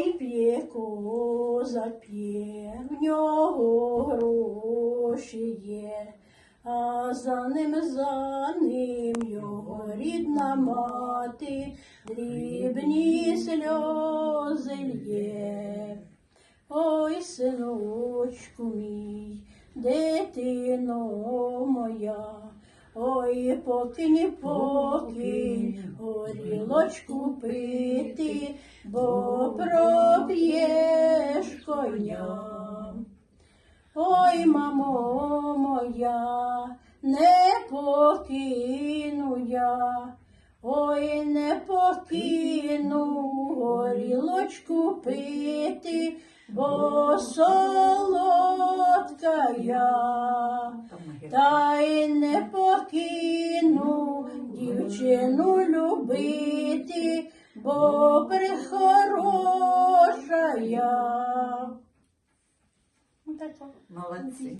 Ой, п'є коза п'є, в нього гроші є, а за ним, за ним його рідна мати, дрібні сльози лє. Ой, синочку мій, дитино моя, ой, покинь, покинь, горілочку пити, бо проп'єш. Ой, мамо моя, не покину я, ой, не покину горілочку пити, бо солодка я, та й не покину дівчину любити, бо прихороша я. Молодці.